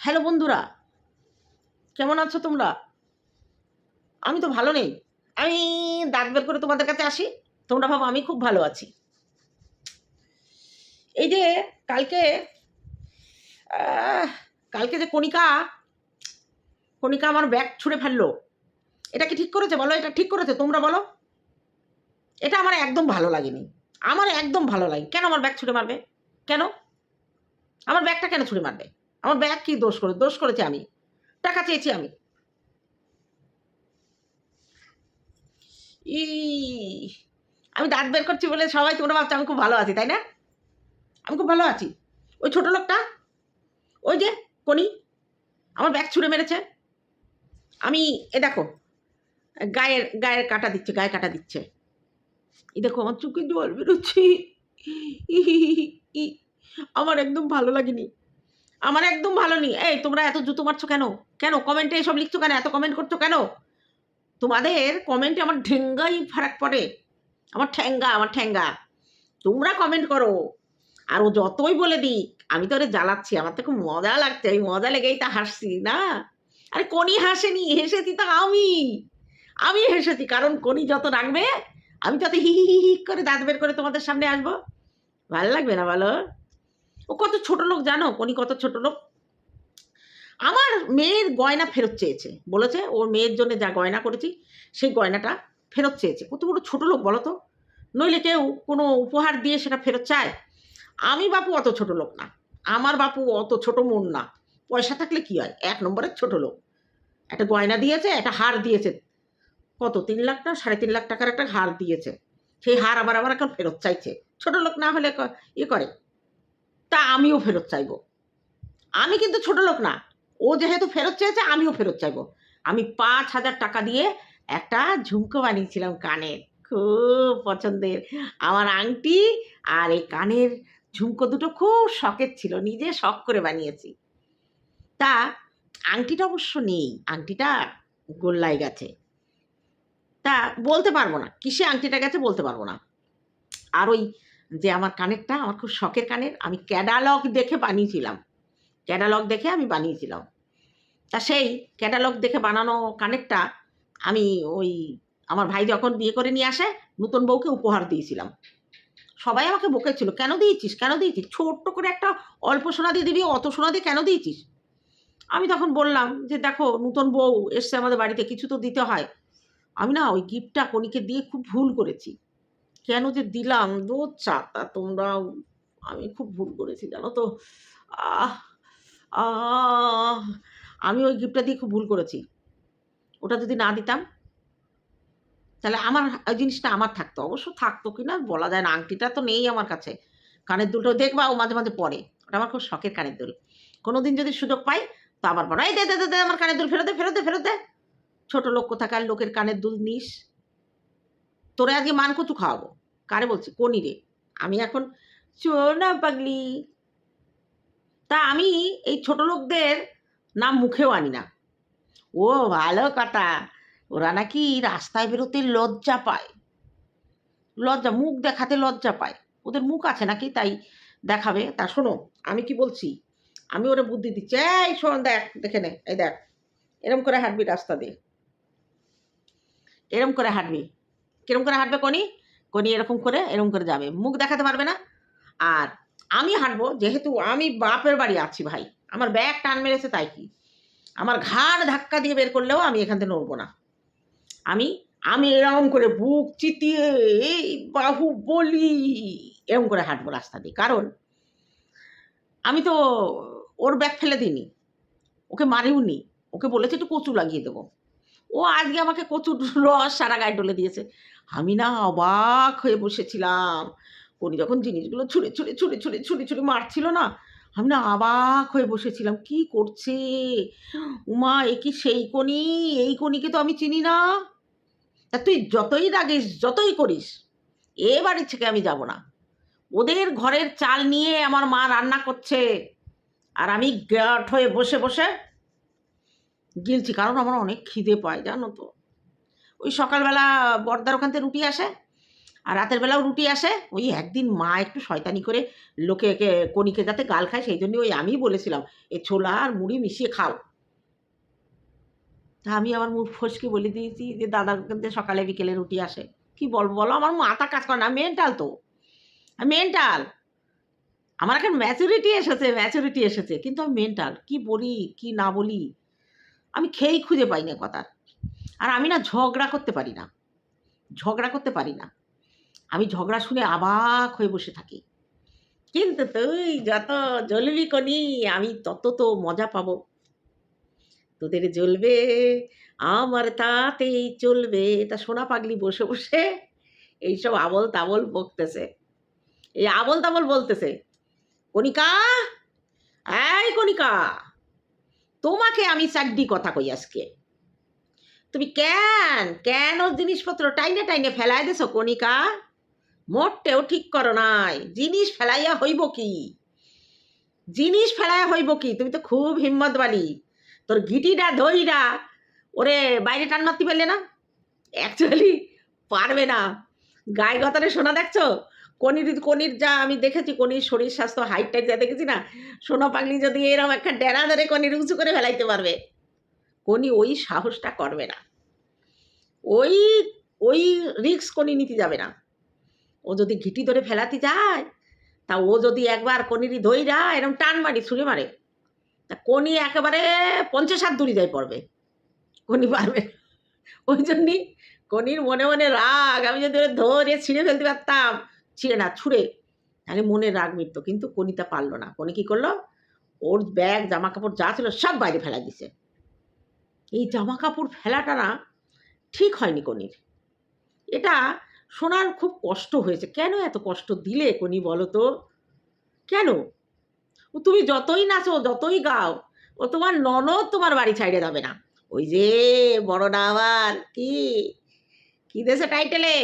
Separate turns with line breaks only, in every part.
Hello বন্ধুরা, কেমন আছো তোমরা? আমি তো ভালো নেই। আমি দাঁত বের করে তোমাদের কাছে আসি। তোমরা ভাবো আমি খুব ভালো আছি। এই যে কালকে কালকে যে কণিকা কণিকা আমার ব্যাগ ছুঁড়ে ফেলল। এটা কি ঠিক করেছে বলো? এটা ঠিক করেছে? তোমরা বলো। এটা আমার একদম ভালো লাগেনি। আমার একদম ভালো লাগে কেন আমার ব্যাগ ছুঁড়ে মারবে? কেন? আমার ব্যাগটা কেন ছুঁড়ে মারবে? আমার ব্যাগ কি দোষ করে দোষ করেছে আমি টাকা চেয়েছি আমি ই আমি দাঁত বের করছি বলে সবাই তোমরা ভাবছ আমি খুব ভালো আছি তাই না আমি খুব ভালো আছি ওই ছোট লোকটা ওই যে কোনি আমার ব্যাগ ছুঁড়ে মেরেছে আমি এ দেখো গায়ের গায়ের কাটা দিচ্ছে গায়ে কাটা দিচ্ছে এই দেখো আমার চোখে জল বেরোচ্ছে আমার একদম ভালো লাগেনি আমার একদম ভালো নেই। এই, তোমরা এত জুতো মারছো কেন? কেন? কমেন্টে এসব লিখছো কেন? এত কমেন্ট করছ কেন? তোমাদের কমেন্টে আমার ঠেঙ্গাই ফারাক পড়ে। আমার ঠ্যাঙ্গা আমার ঠ্যাঙ্গা। তোমরা কমেন্ট করো। আর ও যতই বলে দিক, আমি তো ওরে জ্বালাচ্ছি। আমার তো খুব মজা লাগছে। আমি মজা লেগেই তা হাসছি, না? আরে কোনি হাসেনি, হেসেছি তা আমি। আমি হেসেছি, কারণ কোনি যত রাখবে আমি তত হি হি হি করে দাঁত বের করে তোমাদের সামনে আসব। ভালো লাগবে না বলো? ও কত ছোট লোক জানো? কোনি কত ছোট লোক? আমার মেয়ের গয়না ফেরত চেয়েছে, বলেছে, ওর মেয়ের জন্য যা গয়না করেছি, সেই গয়নাটা ফেরত চেয়েছে। কত বড় ছোট লোক বলো তো? নইলে কেউ কোনো উপহার দিয়ে সেটা ফেরত চায়? আমি বাপু অত ছোট লোক না। আমার বাপু অত ছোট মন না। পয়সা থাকলে কি হয়? এক নম্বরের ছোট লোক। একটা গয়না দিয়েছে, একটা হার দিয়েছে। কত? তিন লাখ না? সাড়ে তিন লাখ টাকার একটা হার দিয়েছে। সেই হার আবার আবার এখন ফেরত চাইছে। ছোট লোক না হলে ইয়ে করে। তা আমিও ফেরত চাইব। আমি কিন্তু ছোট লোক না। ও যেহেতু ফেরত চেয়েছে, আমিও ফেরত চাইব। আমি পাঁচ হাজার টাকা দিয়ে একটা ঝুমকো বানিয়েছিলাম কানের। খুব পছন্দের। আমার আংটি আর এই কানের ঝুমকো দুটো খুব শখের ছিল, নিজে শখ করে বানিয়েছি। তা আংটিটা অবশ্য নেই, আংটিটা গোল্লায় গেছে। তা বলতে পারব না, কিসে আংটিটা গেছে বলতে পারব না। আর ওই যে আমার কানেরটা আমার খুব শখের কানের, আমি ক্যাডালগ দেখে বানিয়েছিলাম। ক্যাডালগ দেখে আমি বানিয়েছিলাম। তা সেই ক্যাটালগ দেখে বানানো কানেরটা আমি ওই আমার ভাই যখন বিয়ে করে নিয়ে আসে, নতুন বউকে উপহার দিয়েছিলাম। সবাই আমাকে বকেছিল, কেন দিয়েছিস? কেন দিয়েছিস? ছোট্ট করে একটা অল্প সোনা দিয়ে দিবি, অত সোনা দিয়ে কেন দিয়েছিস? আমি তখন বললাম যে, দেখো, নতুন বউ এসছে আমাদের বাড়িতে, কিছু তো দিতে হয়। আমি না ওই গিফটটা কণিকে দিয়ে খুব ভুল করেছি। কেন যে দিলাম? দো চাতা তোমরা আমি খুব ভুল করেছি জানো তো? আমি ওই গিফটটা দিয়ে খুব ভুল করেছি। ওটা যদি না দিতাম তাহলে আমার ওই জিনিসটা আমার থাকতো। অবশ্য থাকতো কি না বলা যায় না। আংটিটা তো নেই আমার কাছে। কানের দুলটাও দেখবা ও মাঝে মাঝে পরে। ওটা আমার খুব শখের কানের দুল। কোনোদিন যদি সুযোগ পাই তো আবার বলো এই দে দে, দে আমার কানের দুল ফেরত দে ফেরত দে ফেরত দে। ছোট লোক কোথাকার লোকের কানের দুল নিস। তোরে আজকে মান কচু খাওয়াবো? কারে বলছি? কোনি রে আমি এখন না পাগলি। তা আমি এই ছোট লোকদের নাম মুখেও আনি না। ও ভালো কথা। ওরা নাকি রাস্তায় বেরোতে লজ্জা পায়। লজ্জা, মুখ দেখাতে লজ্জা পায়। ওদের মুখ আছে নাকি? তাই দেখাবে। তা শোনো, আমি কি বলছি? আমি ওরা বুদ্ধি দিচ্ছি। এই শোন, দেখ, দেখে নে। এই দেখ, এরম করে হাঁটবি রাস্তা দিয়ে। এরম করে হাঁটবি। কিরম করে হাঁটবে কনি? কনি এরকম করে এরম করে যাবে। মুখ দেখাতে পারবে না। আর আমি হাঁটবো, যেহেতু আমি বাপের বাড়ি আছি ভাই, আমার ব্যাগ টান মেরেছে তাই কি? আমার ঘাড় ধাক্কা দিয়ে বের করলেও আমি এখান থেকে নড়বো না। আমি আমি এরকম করে বুক চিতিয়ে, এই বাহু বলি, এরকম করে হাঁটবো রাস্তা দিয়ে। কারণ আমি তো ওর ব্যাগ ফেলে দিইনি। ওকে মারিও নি ওকে বলেছে একটু কচু লাগিয়ে দেবো। ও আজকে আমাকে কচুর রস সারা গায়ে ডলে দিয়েছে। আমি না অবাক হয়ে বসেছিলাম। উনি যখন জিনিসগুলো ছুঁড়ে ছুঁড়ে ছুঁড়ে ছুঁড়ে ছুঁড়ে ছুঁড়ে মারছিল না, আমি না অবাক হয়ে বসেছিলাম, কি করছে? উমা, এ কি সেই কনি এই কনিকে তো আমি চিনি না। তা তুই যতই রাগিস, যতই করিস এ বাড়ির থেকে আমি যাব না। ওদের ঘরের চাল নিয়ে আমার মা রান্না করছে। আর আমি গ্যাট হয়ে বসে বসে গিলছি কারণ আমার অনেক খিদে পায়, জানো তো। ওই সকালবেলা বর্দার ওখান থেকে রুটি আসে, আর রাতের বেলাও রুটি আসে। ওই একদিন মা একটু শয়তানি করে লোকে কে- কণিকে যাতে গাল খায়, সেই জন্য ওই আমিই বলেছিলাম এই ছোলা আর মুড়ি মিশিয়ে খাও। তা আমি আমার মুখ ফসকে বলে দিয়েছি যে, দাদার কিন্তু সকালে বিকেলে রুটি আসে। কি বলব বলো? আমার মাথা কাজ করে না, মেন্টাল তো। মেন্টাল, আমার এখন ম্যাচুরিটি এসেছে ম্যাচুরিটি এসেছে, কিন্তু আমি মেন্টাল, কি বলি, কি না বলি? আমি খেয়েই খুঁজে পাই না কথার আর আমি না ঝগড়া করতে পারি না। ঝগড়া করতে পারি না। আমি ঝগড়া শুনে অবাক হয়ে বসে থাকি। কিন্তু তুই যত জ্বলবি কনি, আমি তত তো মজা পাবো। তোদের জ্বলবে, আমার তাতেই চলবে। তা সোনা পাগলি বসে বসে এইসব আবল তাবল বকতেছে। এই আবল তাবল বলতেছে, কণিকা, এই কণিকা! তোমাকে আমি চারটি কথা কই আজকে? তুমি কেন কেন জিনিসপত্র টাইনে টাইনে ফেলাই দেছো, কণিকা? মোটেও ঠিক করো নাই। জিনিস ফেলাইয়া হইব কি? জিনিস ফেলাইয়া হইব কি? তুমি তো খুব হিম্মত বালি তোর গিটিটা দইরা ওরে বাইরে টান মারতে পারলে না? অ্যাকচুয়ালি পারবে না। গায়ে গতারে শোনা দেখছ? কনির কনির যা আমি দেখেছি, কনির শরীর স্বাস্থ্য হাইট টাইট যা দেখেছি না, সোনা পাগলি যদি এরকম একটা ডেরা ধরে কনির উঁচু করে ফেলাইতে পারবে, কনি ওই সাহসটা করবে না। ওই ওই রিক্স কনি নিতে যাবে না। ও যদি ঘিটি ধরে ফেলাতে যায়, তা ও যদি একবার কনিরই ধইরা এরকম টান মারি, ছুঁড়ে মারে, তা কনি একেবারে পঞ্চাশ হাত দূরে যায় পড়বে। কনি পারবে ওই জন্যই কনির মনে মনে রাগ, আমি যদি ধরে ছিঁড়ে ফেলতে পারতাম ছিঁড়ে না, ছুঁড়ে, তাহলে মনে রাগ মিটত। কিন্তু কনিতা পারল না। কনি কি করল? ওর ব্যাগ জামা কাপড় যা ছিল সব বাইরে ফেলা দিছে। এই জামা কাপড় ফেলাটা না ঠিক হয়নি কনির এটা শোনার খুব কষ্ট হয়েছে। কেন এত কষ্ট দিলে কনি বলো তো? কেন? তুমি যতই নাচো, যতই গাও, ও তোমার ননদ তোমার বাড়ি ছাইড়ে যাবে না। ওই যে বড় না আবার কি? কি দেশে টাইটেলে?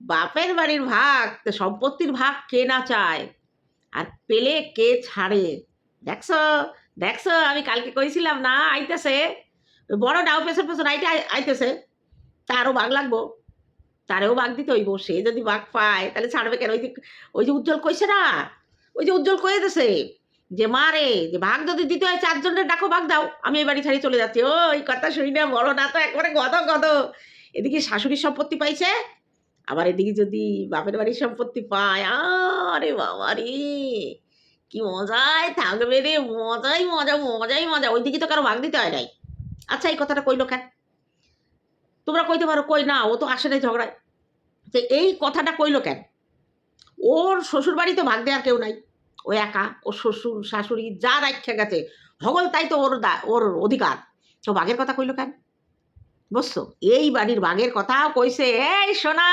বাপের বাড়ির ভাগ, তো সম্পত্তির ভাগ কে না চায়? আর পেলে কে ছাড়ে? দেখছ দেখছ, আমি কালকে কইছিলাম না, আইতেছে। বড় ডাউ পেছন পেছন আইতে আই- আইতেছে। তারও বাঘ লাগবো। তারেও বাঘ দিতে হইব। সে যদি বাঘ পায়, তাহলে ছাড়বে কেন? ওই যে ওই যে উজ্জ্বল কইছে না? ওই যে উজ্জ্বল কয়ে দিছে যে, মা রে, যে ভাগ যদি দিতে হয়, চারজনের ডাকো, ভাগ দাও। আমি এই বাড়ি ছাড়ি চলে যাচ্ছি। ও এই কথা শুনি না, বড় না তো একবারে গদ গদ এদিকে শাশুড়ির সম্পত্তি পাইছে আবার এদিকে যদি বাপের বাড়ির সম্পত্তি পায়, আরে বাবা রে! কি মজায় থাকবে রে, মজাই মজা মজাই মজা। ওইদিকে তো কারও ভাগ দিতে হয় নাই। আচ্ছা এই কথাটা কইলো কেন? তোমরা কইতে পারো, কই না, ও তো আসে নাই ঝগড়ায়। যে এই কথাটা কইলো কেন? ওর শ্বশুর বাড়ি তো ভাগ দেওয়ার কেউ নাই। ও একা, ওর শ্বশুর, শাশুড়ি যা রাখা গেছে, হগল তাই তো ওর দা- ওর অধিকার। তো বাঘের কথা কইলো কেন? বুঝছ এই বাড়ির বাঘের কথাও কইছে, এই সোনা,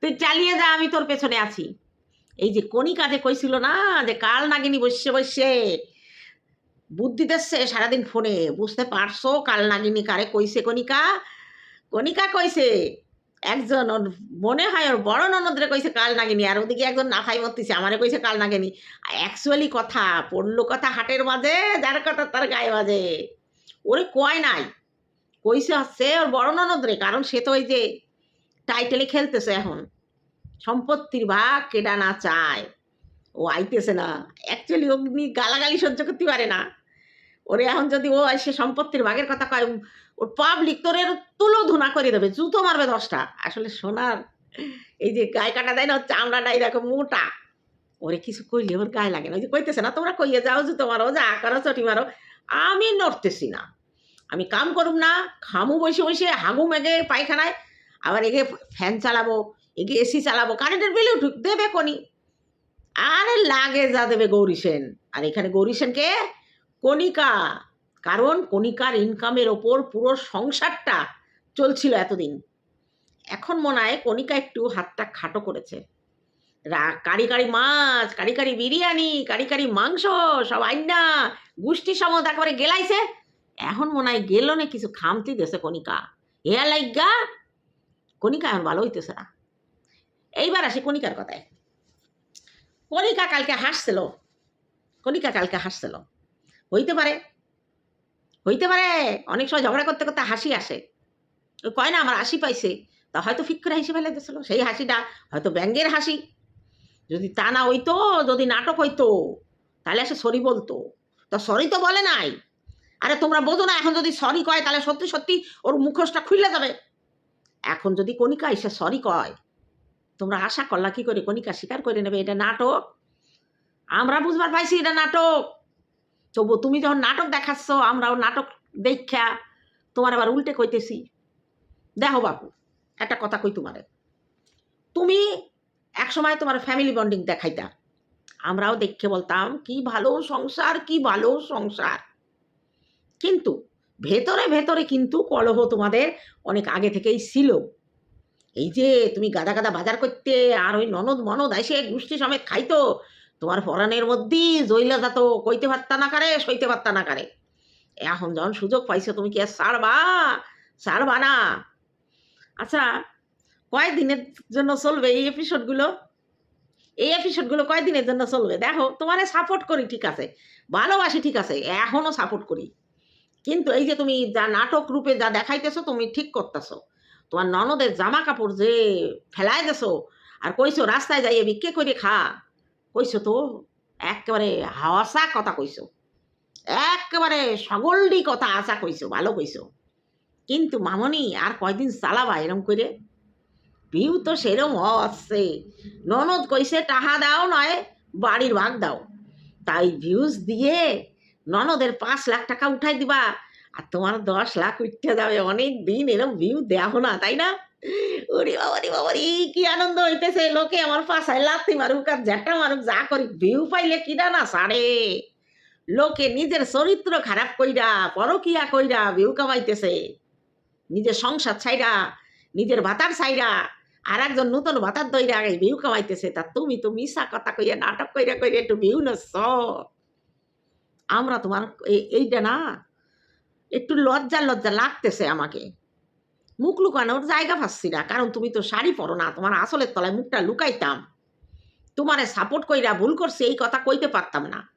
তুই চালিয়ে যা, আমি তোর পেছনে আছি। এই যে কণিকা যে কইছিল না, যে কাল নাগিনী বসে বসে বুদ্ধি দিচ্ছে সারাদিন ফোনে, বুঝতে পারছ কাল নাগিনী কারে কইছে কণিকা? কণিকা কইছে, একজন ওর মনে হয় ওর বড় ননদরে কইছে কাল নাগিনী, আর ওদিকে একজন নাফাই মরতেছে, আমারে কইছে কাল নাগিনী। অ্যাকচুয়ালি কথা, পড়ল কথা হাটের মাঝে, যার কথা তার গায়ে বাজে। ওরে কয় নাই? কইছে হচ্ছে ওর বড় ননদরে, কারণ সে তো ওই যে টাইটেলে খেলতেছে এখন। সম্পত্তির ভাগ কেডা না চায়। ও আইতেছে না। অ্যাকচুয়ালি অগ্নি গালাগালি সহ্য করতে পারে না। ওরে এখন যদি ও এসে সম্পত্তির ভাগের কথা কয় ওর পাবলিক তোর এর তুলো ধুনা করে দেবে, জুতো মারবে দশটা। আসলে সোনার এই যে গায়ে কাটা দেয় না চামড়াটা এরকম মোটা। ওরে কিছু কইলে ওর গায়ে লাগে না। ওই যে কইতেছে না, তোমরা কইয়ে যাও, জুতো মারো, যা করো, চটি মারো। আমি নড়তেছি না। আমি কাম করুম না, খামু বসে বসে হাগু মেঘে পায়খানায়, আবার এগে ফ্যান চালাবো এগে এসি চালাবো, কারেন্টের বিল ঢুক, দেবে কোনি? আরে লাগে যা দেবে গৌরী সেন। আর এখানে গৌরী সেনকে কণিকা, কারণ কণিকার ইনকামের ওপর পুরো সংসারটা চলছিল এতদিন। এখন মনে হয় কণিকা একটু হাতটা খাটো করেছে। কারি কারি মাছ, কারি কারি বিরিয়ানি, কারি কারি মাংস, সব আইনা গুষ্টি সমত একেবারে গেলাইছে। এখন মনে হয় গেল না কিছু খামতি দেছে কণিকা। এ লাইগা কণিকা এখন ভালো হইতেছে না। এইবার আসি কণিকার কথায়। কণিকা কালকে হাসছিল। কণিকা কালকে হাসছিল। হইতে পারে। হইতে পারে। অনেক সময় ঝগড়া করতে করতে হাসি আসে। কয় না, আমার হাসি পাইছে। তা হয়তো ফিক করে হেসে ফেলে দিয়েছিল। সেই হাসিটা হয়তো ব্যাঙ্গের হাসি। যদি তা না হইতো, যদি নাটক হইতো, তাহলে সে সরি বলতো। তা সরি তো বলে নাই। আরে তোমরা বোঝো না, এখন যদি সরি কয়, তাহলে সত্যি সত্যি ওর মুখোশটা খুলে যাবে। এখন যদি কণিকা এসে সরি কয়, তোমরা আশা করলা কি করে কণিকা স্বীকার করে নেবে এটা নাটক? আমরা বুঝবার পাইছি এটা নাটক। তবু তুমি যখন নাটক দেখাচ্ছ আমরাও নাটক দেখা তোমার আবার উল্টে কইতেছি। দেখো বাপু, একটা কথা কই তোমারে। তুমি একসময় তোমার ফ্যামিলি বন্ডিং দেখাইতা। আমরাও দেখে বলতাম, কি ভালো সংসার, কি ভালো সংসার। কিন্তু ভেতরে ভেতরে কিন্তু কলহ তোমাদের অনেক আগে থেকেই ছিল। এই যে তুমি গাদা গাদা বাজার করতে আর ওই ননদ মনদ এসে গোষ্ঠী সমেত খাইতো, তোমার পরাণের মধ্যেই জইলা যাতো, কইতে পারতা না কারে, সইতে পারতা না কারে। এখন যখন সুযোগ পাইছো তুমি কি আর ছাড়বা ছাড়বা না। আচ্ছা কয় দিনের জন্য চলবে এই এপিসোডগুলো এই এপিসোডগুলো কয় দিনের জন্য চলবে? দেখো, তোমারে সাপোর্ট করি ঠিক আছে, ভালোবাসি ঠিক আছে এখনও সাপোর্ট করি। কিন্তু এই যে তুমি যা নাটক রূপে যা দেখাইতেছো, তুমি ঠিক করতেছো। তোমার ননদের জামা কাপড় যে ফেলাই দেছো, আর কইছো রাস্তায় যাইয়ে বিক্রি করে খা, কইছো তো, একেবারে হাওয়াসা কথা কইছো। একেবারে সগলডি কথা আশা কইছো, ভালো কইছো। কিন্তু মামনি আর কয়দিন চালাবা এরম করে ভিউ তো সেরম হচ্ছে। ননদ কইছে, টাহা দাও নয়, বাড়ির ভাগ দাও। তাই ভিউজ দিয়ে ননদের পাঁচ লাখ টাকা উঠাই দিবা। আর তোমার দশ লাখ উঠতে যাবে অনেক দিন এরম ভিউ দেখো না তাই না? ওরে বাবা রে বাবা রে, কি আনন্দ হইতেছে। লোকে আমার পাশায় লাথি মারুক আর জ্যাটা মারুক যা করি ভিউ পাইলে কিনা না সারে? লোকে নিজের চরিত্র খারাপ কইরা পরকিয়া কইরা ভিউ কামাইতেছে। নিজের সংসার ছাইরা নিজের ভাতার ছাইরা আর একজন নতুন ভাতার দইরা ভিউ কামাইতেছে। তা তুমি তো মিশা কথা কইয়া নাটক কইরা কইরা একটু ভিউ নস আমরা তোমার এই- এইটা না, একটু লজ্জা লজ্জা লাগতেছে আমাকে। মুখ লুকানোর জায়গা পাচ্ছি না, কারণ তুমি তো শাড়ি পরো না, তোমার আসলের তলায় মুখটা লুকাইতাম। তোমারে সাপোর্ট কইরা ভুল করছি, এই কথা কইতে পারতাম না।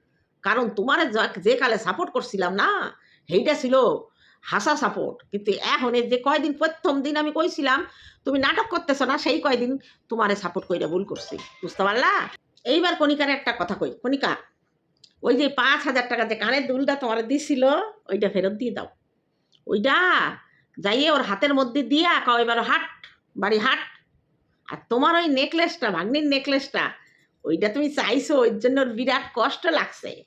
কারণ তোমারে যা- কালে সাপোর্ট করছিলাম না, সেইটা ছিল হাসা সাপোর্ট কিন্তু এখন যে কয়দিন, প্রথম দিন আমি কইছিলাম, তুমি নাটক করতেছো না, সেই কয়দিন তোমারে সাপোর্ট কইরা ভুল করছি। বুঝতে পারলা? এইবার কণিকার একটা কথা কই, কণিকা। ওই যে পাঁচ হাজার টাকা যে কানের দুলটা তোমার দিছিল, ওইটা ফেরত দিয়ে দাও। ওইটা যাইয়ে ওর হাতের মধ্যে দিয়া কও এবার হাট, বাড়ি হাট। আর তোমার ওই নেকলেসটা, ভাগ্নির নেকলেসটা, ওইটা তুমি চাইছো ওই জন্য ওর বিরাট কষ্ট লাগছে।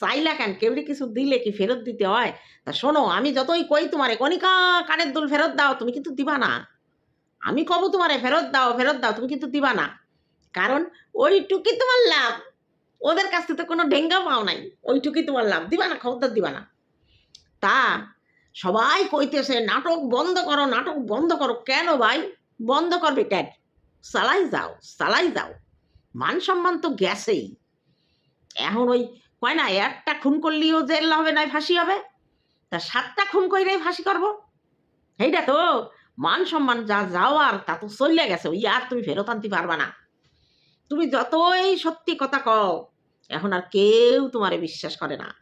চাইলা কেন? কেউরি কিছু দিলে কি ফেরত দিতে হয়? তা শোনো, আমি যতই কই তোমারে, কণিকা, কানের দুল ফেরত দাও, তুমি কিন্তু দিবা না। আমি কব তোমারে, ফেরত দাও ফেরত দাও, তুমি কিন্তু দিবা না। কারণ ওইটুকি তোমার লাভ। ওদের কাছ থেকে কোনো ডেঙ্গা পাও নাই। ওইটুকুই তোমার লাভ। দিবা না, খবরদার দিবা না। তা সবাই কইতেছে, নাটক বন্ধ করো, নাটক বন্ধ করো। কেন ভাই? বন্ধ করবে কেন? চালাই যাও চালাই যাও। মান সম্মান তো গেছেই। এখন ওই কয় না, একটা খুন করলেও জেল হবে না ফাঁসি হবে? তা সাতটা খুন কইরাই ফাঁসি করব? এইটা তো মান সম্মান যা যাওয়ার, তা তো চলিয়া গেছে। ওই আর তুমি ফেরত আনতে পারবা না। তুমি যতই সত্যি কথা কও এখন আর কেউ তোমারে বিশ্বাস করে না।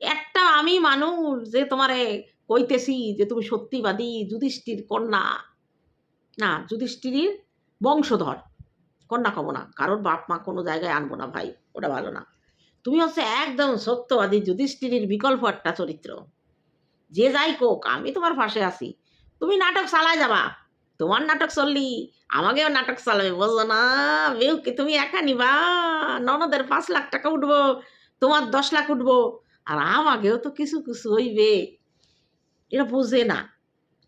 একটা আমি মানুষ যে তোমারে কইতেছি যে তুমি সত্যিবাদী, যুধিষ্ঠির কন্যা। না যুধিষ্ঠির বংশধর। কন্যা কব না, কারোর বাপ মা কোনো জায়গায় আনব না ভাই, ওটা ভালো না। তুমি হচ্ছে একদম সত্যবাদী যুধিষ্ঠির বিকল্প একটা চরিত্র। যে যাই কোক, আমি তোমার পাশে আছি। তুমি নাটক চালাই যাবা। তোমার নাটক চললি, আমাকেও নাটক চালাবে, বোঝো না? বেউকে, তুমি একা নিবা? ননদের পাঁচ লাখ টাকা উঠবো, তোমার দশ লাখ উঠবো, আর আমাকেও তো কিছু কিছু হইবে। এটা বোঝে না।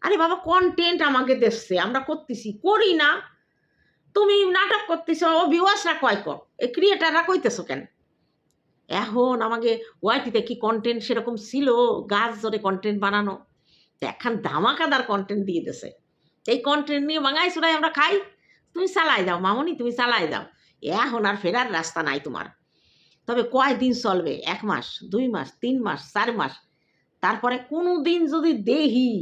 আরে বাবা কন্টেন্ট আমাকে দেখছে আমরা করতেছি, করি না। তুমি নাটক করতেছ, ও ভিউয়ার্সরা কয় কর? এই ক্রিয়েটাররা কইতেছো কেন? এখন আমাকে ওয়াইটিতে কি কন্টেন্ট সেরকম ছিল? গাছ ধরে কন্টেন্ট বানানো? এখন ধামাকাদার কন্টেন্ট দিয়ে দিছে। এই কন্টেন্ট নিয়ে বাঙাই চুড়াই আমরা খাই। তুমি চালাই দাও, মামনি, তুমি চালাই দাও। এখন আর ফেরার রাস্তা নাই তোমার। তবে কয় দিন চলবে? এক মাস, দুই মাস, তিন মাস, চার মাস? তারপরে কোনো দিন যদি দেহি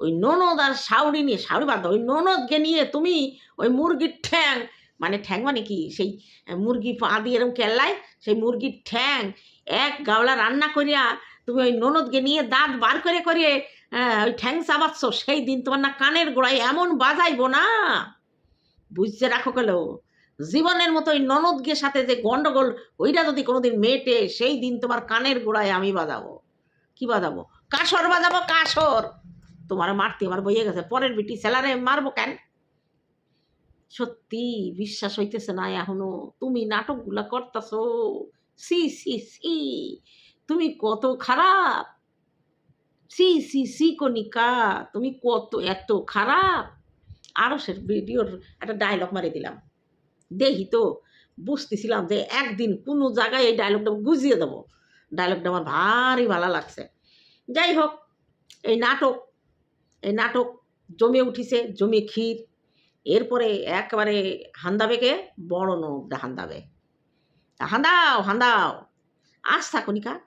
ওই ননদ আর শাউরি নিয়ে, শাউরি বাদ ওই ননদকে নিয়ে তুমি ওই মুরগির ঠ্যাং মানে ঠ্যাং মানে কি? সেই মুরগি পা দিয়ে এরকম কেল্লায়, সেই মুরগির ঠ্যাং এক গাওলা রান্না করিয়া তুমি ওই ননদকে নিয়ে দাঁত বার করে করে হ্যাঁ ওই ঠ্যাং চাবাচ্ছ, সেই দিন তোমার না কানের গোড়ায় এমন বাজাইবো না। বুঝতে রাখো গেল, জীবনের মতো ওই ননদকে সাথে যে গন্ডগোল, ওইটা যদি কোনোদিন মেটে, সেই দিন তোমার কানের গোড়ায় আমি বাজাবো। কি বাজাবো? কাসর বাজাবো কাসর তোমার মারতে আমার বইয়ে গেছে, পরের বিটি স্যালারে মারবো কেন? সত্যি বিশ্বাস হইতেছে না এখনও, তুমি নাটকগুলা করতেছো। সি সি সি, তুমি কত খারাপ! সি সি সি কনিকা তুমি কত, এত খারাপ। আরও সে ভিডিওর একটা ডায়লগ মারি দিলাম। দেখি তো, বুঝতেছিলাম যে একদিন কোনো জায়গায় এই ডায়লগটা গুজিয়ে দেবো। ডায়লগটা আমার ভারী ভালো লাগছে। যাই হোক, এই নাটক এই নাটক জমে উঠিছে, জমে ক্ষীর। এরপরে একেবারে হান্দাবেকে, বড় নোক হান্দাবে। হান্দাও হান্দাও। আস থাকুনিকা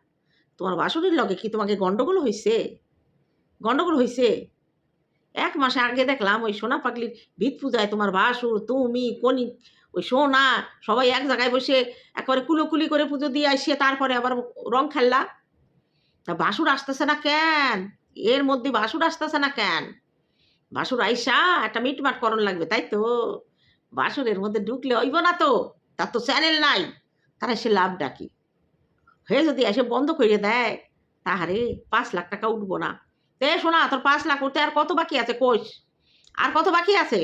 তোমার বাসুরির লগে কি তোমাকে গন্ডগোল হয়েছে গন্ডগোল হয়েছে এক মাসে আগে দেখলাম ওই সোনা পাগলির ভিত পূজায় তোমার বাসুর, তুমি, কনি, ওই সোনা, সবাই এক জায়গায় বসে একেবারে কুলোকুলি করে পুজো দিয়ে আসিয়ে তারপরে আবার রং খেললা। তা বাসুর আসতেছে না কেন? এর মধ্যে বাসুর আসতেছে না কেন? বাসুর আইসা, একটা মিটমাট করণ লাগবে, তাই তো? বাসুরের মধ্যে ঢুকলে হইব না তো? তার তো চ্যানেল নাই। তারা সে লাভ ডাকি? হয়ে যদি এসে বন্ধ করে দেয়, তাহারে পাঁচ লাখ টাকা উঠবো না। তে শোনা, তোর পাঁচ লাখ উঠতে আর কত বাকি আছে কোষ আর কত বাকি আছে?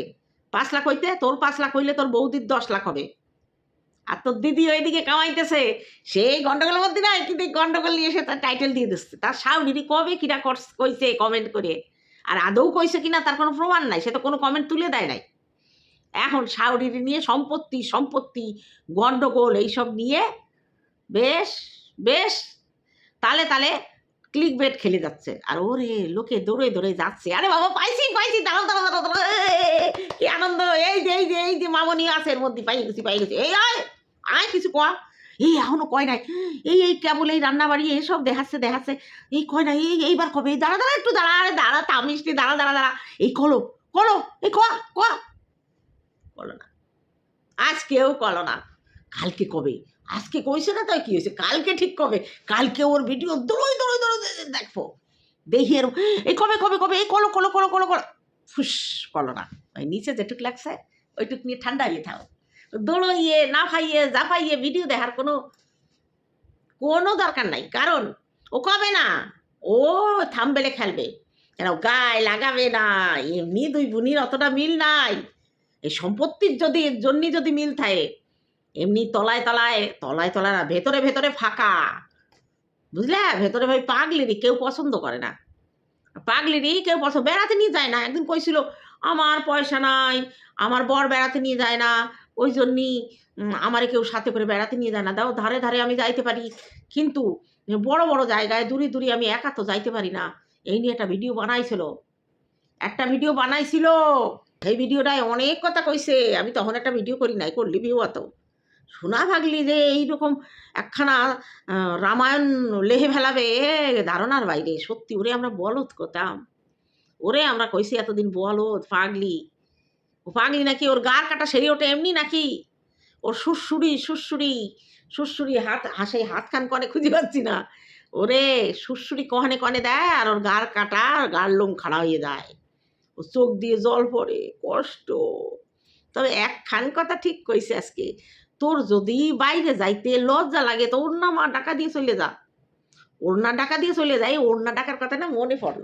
পাঁচ লাখ হইতে তোর পাঁচ লাখ হইলে তোর বৌদির দশ লাখ হবে। আর তোর দিদি ওইদিকে কামাইতেছে সেই গন্ডগোলের মধ্যে নাই, কিন্তু গন্ডগোল নিয়ে সে তার টাইটেল দিয়ে দিচ্ছে। তার সাউডিরি কবে কিনা কইছে কমেন্ট করে। আর আদৌ কইছে কিনা তার কোনো প্রমাণ নাই, সে তো কোনো কমেন্ট তুলে দেয় নাই। এখন সাউডিরি নিয়ে সম্পত্তি সম্পত্তি, গন্ডগোল, এইসব নিয়ে বেশ বেশ, তালে তালে ক্লিক বেট খেলে যাচ্ছে। আর ওরে, লোকে দৌড়ে দৌড়ে যাচ্ছে। আরে বাবা, পাইছি পাইছি, দাঁড়াও দাঁড়াও দাঁড়াও কি আনন্দ, এই যে এই যে এই যে, মামনি আছে এর মধ্যে পাই গেছি পাই গেছি। এই, আয় আয়, কিছু কয়া এই, এখনও কয় নাই। এই এই, কেবল এই রান্না বাড়ি এইসব দেখাচ্ছে দেখাচ্ছে। এই কয় নাই, এই, এইবার কবে? এই দাঁড়া দাঁড়া, একটু দাঁড়া, আরে দাঁড়া তামিষ্টি দাঁড়া দাঁড়া দাঁড়া। এই, কলো কলো, এই কয়া কলো না। আজকেও কলো না, কালকে কবে? আজকে কইছে না তাই কি হয়েছে? কালকে ঠিক কবে? কালকে ওর ভিডিও দৌড়ই দৌড়ই দৌড়ই দেখব। দেখি এর এই কবে কবে কবে? এই কলো কলো কলো কলো কলো। ফুস, কলো না। ওই নিচে যেটুক লাগছে, ওইটুক নিয়ে ঠান্ডা হয়ে থাও দৌড়ইয়ে না ফাইয়ে জাফাইয়ে ভিডিও দেখার কোনো কোনো দরকার নাই। কারণ ও কবে না? ও থামবেলে খেলবে। কেন গায়ে লাগাবে না? এমনি দুই বোনির অতটা মিল নাই। এই সম্পত্তির যদি জন্য যদি মিল থাকে এমনি তলায় তলায় তলায় তলায় না, ভেতরে ভেতরে ফাঁকা। বুঝলে? ভেতরে ভাই পাগলিরই কেউ পছন্দ করে না। পাগলিরই কেউ পছন্দ, বেড়াতে নিয়ে যায় না। একদিন কইছিল, আমার পয়সা নাই, আমার বর বেড়াতে নিয়ে যায় না, ওই জন্যই আমারে কেউ সাথে করে বেড়াতে নিয়ে যায় না। দাও, ধারে ধারে আমি যাইতে পারি। কিন্তু বড় বড় জায়গায় দূরে দূরে আমি একা তো যাইতে পারি না। এই নিয়ে একটা ভিডিও বানাইছিল। একটা ভিডিও বানাইছিল। সেই ভিডিওটায় অনেক কথা কইছে। আমি তখন একটা ভিডিও করি নাই, করলি ভিউ অত শোনা ভাগলি যে এইরকম একখানা রামায়ণ লেহে ফেলাবে ধারণার বাইরে, সত্যি ওরে আমরা বলদ করতাম ওরে আমরা কইছি এতদিন বলদ, পাগলি। ও পাগলি নাকি ওর গার কাটা সেরে ওঠে এমনি নাকি? ওর সুরসুরি সুরসুরি সুরসুরি হাত, হাসে, হাত খান কনে খুঁজে পাচ্ছি না। ওরে সুরসুরি কহনে কনে দেয় আর ওর গার কাটা আর গার লোম খাড়া হয়ে যায়। ও চোখ দিয়ে জল পড়ে, কষ্ট। তবে একখান কথা ঠিক কইছে আজকে তোর যদি বাইরে যাইতে লজ্জা লাগে, তো ওড়না মা ডাকা দিয়ে চলে যা। ওড়না ডাকা দিয়ে চলে যায় ওড়না ডাকার কথা না মনে পড়ল।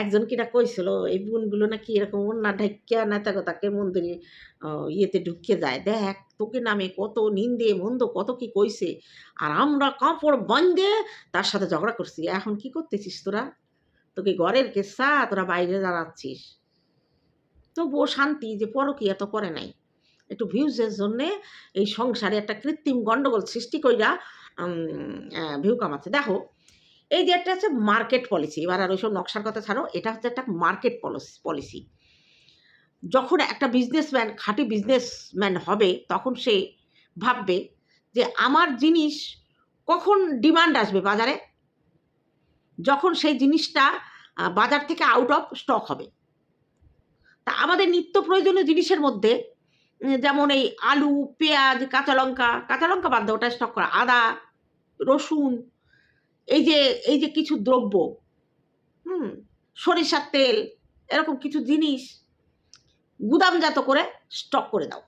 একজন কিনা কইছিল, এই বোনগুলো নাকি এরকম ওড়না ঢাকিয়া নেতা তাকে তাকে মন্দিরে ইয়েতে ঢুকিয়ে যায়। দেখ, তোকে নামে কত নিন্দে, মন্দ কত কি কইছে। আর আমরা কাপড় বন্ধে তার সাথে ঝগড়া করছি। এখন কি করতেছিস তোরা? তোকে ঘরের কেসা, তোরা বাইরে দাঁড়াচ্ছিস। তবুও শান্তি যে পরকিয়া তো করে নাই। একটু ভিউজের জন্যে এই সংসারে একটা কৃত্রিম গন্ডগোল সৃষ্টি কইরা ভিউ কামাচ্ছে। দেখো, এই যে একটা হচ্ছে মার্কেট পলিসি এবার আর ওইসব নকশার কথা ছাড়ো, এটা হচ্ছে একটা মার্কেট পলিসি যখন একটা বিজনেসম্যান খাঁটি বিজনেসম্যান হবে, তখন সে ভাববে যে আমার জিনিস কখন ডিমান্ড আসবে বাজারে? যখন সেই জিনিসটা বাজার থেকে আউট অফ স্টক হবে। তা আমাদের নিত্য প্রয়োজনীয় জিনিসের মধ্যে যেমন এই আলু, পেঁয়াজ কাঁচা লঙ্কা কাঁচা লঙ্কা বাদ দাও, ওটা স্টক করা। আদা, রসুন, এই যে এই যে কিছু দ্রব্য, হুম, সরিষার তেল, এরকম কিছু জিনিস, গুদামজাত করে স্টক করে দাও।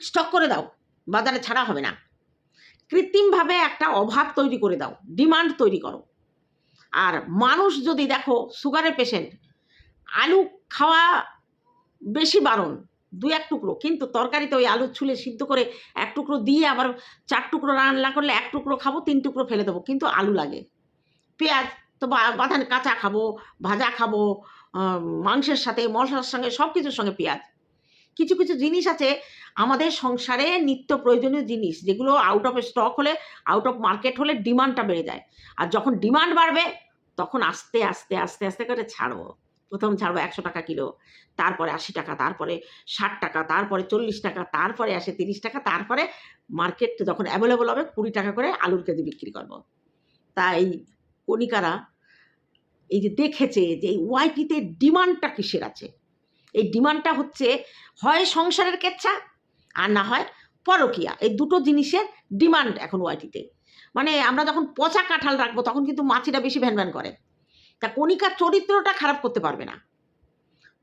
স্টক করে দাও, বাজারে ছাড়া হবে না। কৃত্রিমভাবে একটা অভাব তৈরি করে দাও ডিমান্ড তৈরি করো। আর মানুষ যদি দেখো সুগারের পেশেন্ট আলু খাওয়া বেশি বারণ দু এক টুকরো। কিন্তু তরকারিতে ওই আলু ছুলে সিদ্ধ করে এক টুকরো দিয়ে আবার চার টুকরো রান্না করলে এক টুকরো খাব, তিন টুকরো ফেলে দেবো। কিন্তু আলু লাগে। পেঁয়াজ তো বাঁধান কাঁচা খাব, ভাজা খাব মাংসের সাথে, মশলার সঙ্গে সব কিছুর সঙ্গে পেঁয়াজ। কিছু কিছু জিনিস আছে, আমাদের সংসারে নিত্য প্রয়োজনীয় জিনিস, যেগুলো আউট অফ স্টক হলে আউট অফ মার্কেট হলে ডিমান্ডটা বেড়ে যায়। আর যখন ডিমান্ড বাড়বে, তখন আস্তে আস্তে আস্তে আস্তে করে ছাড়বো। প্রথম ছাড়বো একশো টাকা কিলো, তারপরে আশি টাকা, তারপরে ষাট টাকা, তারপরে চল্লিশ টাকা, তারপরে আসে তিরিশ টাকা, তারপরে মার্কেট যখন অ্যাভেলেবল হবে কুড়ি টাকা করে আলুর কেজি বিক্রি করব। তাই কণিকারা এই যে দেখেছে যে এই ওয়াইটিতে ডিমান্ডটা কিসের আছে? এই ডিমান্ডটা হচ্ছে হয় সংসারের কেচ্ছা আর না হয় পরকিয়া। এই দুটো জিনিসের ডিমান্ড এখন ওয়াইটিতে মানে আমরা যখন পচা কাঁঠাল রাখব তখন কিন্তু মাছিরা বেশি ভ্যান ভ্যান করে। তা কণিকার চরিত্রটা খারাপ করতে পারবে না।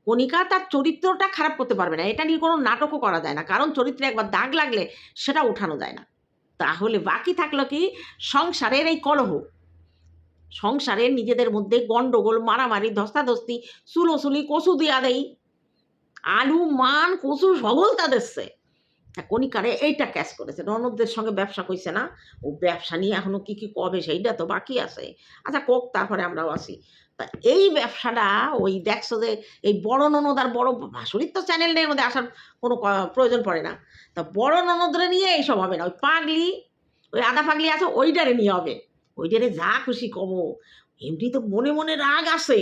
কণিকা তার চরিত্রটা খারাপ করতে পারবে না। এটা নিয়ে কোনো নাটকও করা যায় না। কারণ চরিত্রে একবার দাগ লাগলে সেটা উঠানো যায় না। তাহলে বাকি থাকল কি? সংসারের এই কলহ। সংসারের নিজেদের মধ্যে গন্ডগোল, মারামারি, ধস্তাধস্তি, সুলোসুলি কচু দিয়া দেই। আলু, মান কচু সবল তাদেরছে কণিকারে এইটা ক্যাশ করেছে। ননদদের সঙ্গে ব্যবসা করছে না। ও ব্যবসা নিয়ে এখনও কি কি কবে সেইটা তো বাকি আছে। আচ্ছা কোক তারপরে আমরাও আসি। তা এই ব্যবসাটা ওই দেখছ যে এই বড় ননদ আর বড় ভাসুরির তো চ্যানেলের মধ্যে আসার কোনো প্রয়োজন পড়ে না। তা বড় ননদরে নিয়ে এইসব হবে না। ওই পাগলি, ওই আধা পাগলি আছে, ওইটারে নিয়ে হবে। ওইটারে যা খুশি কমো। এমনি তো মনে মনে রাগ আছে।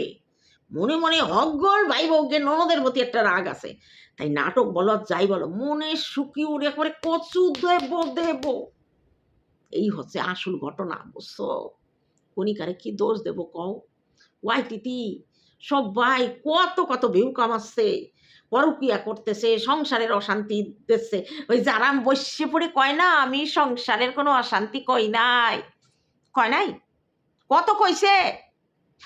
মনে মনে অজ্ঞর ভাই বউকে ননদের প্রতি একটা রাগ আছে। তাই নাটক বলো যাই বলো, মনে শুকিয়ে উড়ে করে কচু দেব দেব। এই হচ্ছে আসল ঘটনা, বুঝছ? কণিকারে কি দোষ দেব কও? ওয়াই তিতি সবাই কত কত ভিউ কামাচ্ছে, পরকিয়া করতেছে, সংসারের অশান্তি দিচ্ছে। ওই যারা বসে পড়ে কয় না, আমি সংসারের কোনো অশান্তি কই নাই। কয় নাই? কত কইছে?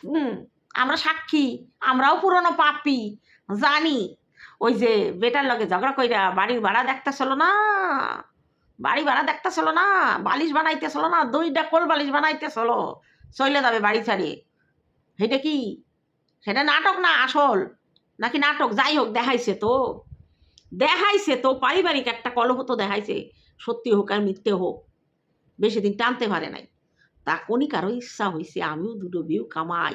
হুম, আমরা সাক্ষী, আমরাও পুরনো পাপি, জানি। ওই যে বেটার লগে ঝগড়া কইরা বাড়ির ভাড়া দেখতে দেখতেছিল না। বাড়ি ভাড়া দেখতে দেখতেছিল না, বালিশ বানাইতেছিল না, দুইটা কোল বালিশ বানাইতেছিল। চলে যাবে বাড়ি ছাড়িয়ে সেটা কি? সেটা নাটক না আসল? নাকি নাটক? যাই হোক, দেখাইছে তো। দেখাইছে তো, পারিবারিক একটা কলহ তো দেখাইছে। সত্যি হোক আর মিথ্যে হোক, বেশি দিন টানতে পারে নাই। তা কণিকারও ইচ্ছা হয়েছে আমিও দুটো ভিউ কামাই।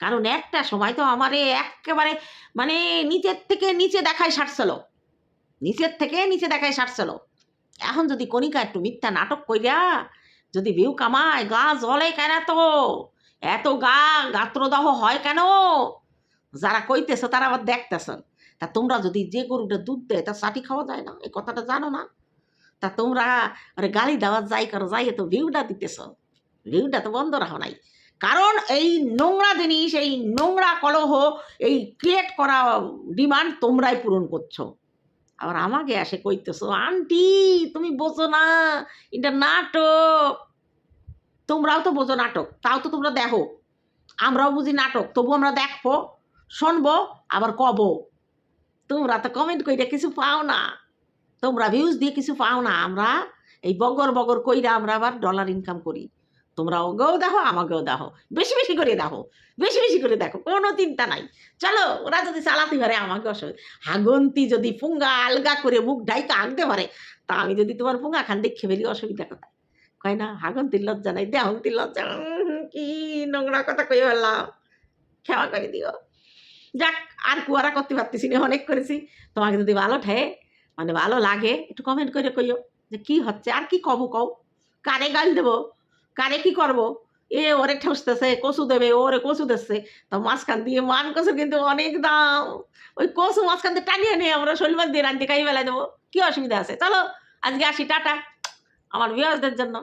কারণ একটা সময় তো আমারে একেবারে মানে নিচের থেকে নিচে দেখায় সারছিল। নিচের থেকে নিচে দেখায় সারছিল। এখন যদি কণিকা একটু মিথ্যা নাটক কইরা, যদি ভিউ কামায়, গা জলে কেন তো? এত গা, গাত্রদাহ হয় কেন? যারা কইতেছে তারা আবার দেখতেছ। তা তোমরা যদি যে গরুটা দুধ দেয়, তা চাটি খাওয়া যায় না? এই কথাটা জানো না? তা তোমরা আরে গালি দেওয়া যাই করো যাই তো ভিউটা দিতেছ। ভিউটা তো বন্ধ রাখো নাই। কারণ এই নোংরা জিনিস, এই নোংরা কলহ, এই ক্রিয়েট করা ডিমান্ড তোমরাই পূরণ করছ। আবার আমাকে আসে কইতেছো, আন্টি, তুমি বোঝো না, এটা নাটক। তোমরাও তো বোঝো নাটক, তাও তো তোমরা দেখো। আমরাও বুঝি নাটক তবু আমরা দেখব, শুনব, আবার কব। তোমরা তো কমেন্ট কইরা কিছু পাও না। তোমরা ভিউজ দিয়ে কিছু পাও না। আমরা এই বগর বগর কইরা আমরা আবার ডলার ইনকাম করি। তোমরা ওগেও দেখো, আমাকেও দেখো। বেশি বেশি করে দেখো, বেশি বেশি করে দেখো, কোনো চিন্তা নাই। চলো, ওরা যদি চালাতে পারে আমাকে অসুবিধা হাগন্তি যদি ফুঙ্গা আলগা করে মুখ ঢাইকা আঁকতে পারে, তা আমি যদি তোমার ফুঙ্গা খান দেখে ফেলি, অসুবিধা কোথায়? কয় না, হাগন্তির লজ্জা নাই দেহন্তির লজ্জা। কি নোংরা কথা কই বললাম ক্ষমা করে দিও। যাক, আর কুয়ারা করতে পারতেছি না, অনেক করেছি। তোমাকে যদি ভালো ঠে মানে ভালো লাগে, একটু কমেন্ট করে কইও যে কি হচ্ছে, আর কি কব কও? কারে গাল দেবো? কারে কি করব? এ ওরে ঠেসতেছে, কচু দেবে, ওরে কচু দিচ্ছে। তো মাঝখান দিয়ে মান কচু কিন্তু অনেক দাম। ওই কচু মাঝখান দিয়ে টানিয়ে নিয়ে আমরা শনিবার দিয়ে রান্তি কাই বেলায় দেবো। কি অসুবিধা আছে? চলো, আজকে আসি, টাটা। আমার বিয়াসদের জন্য।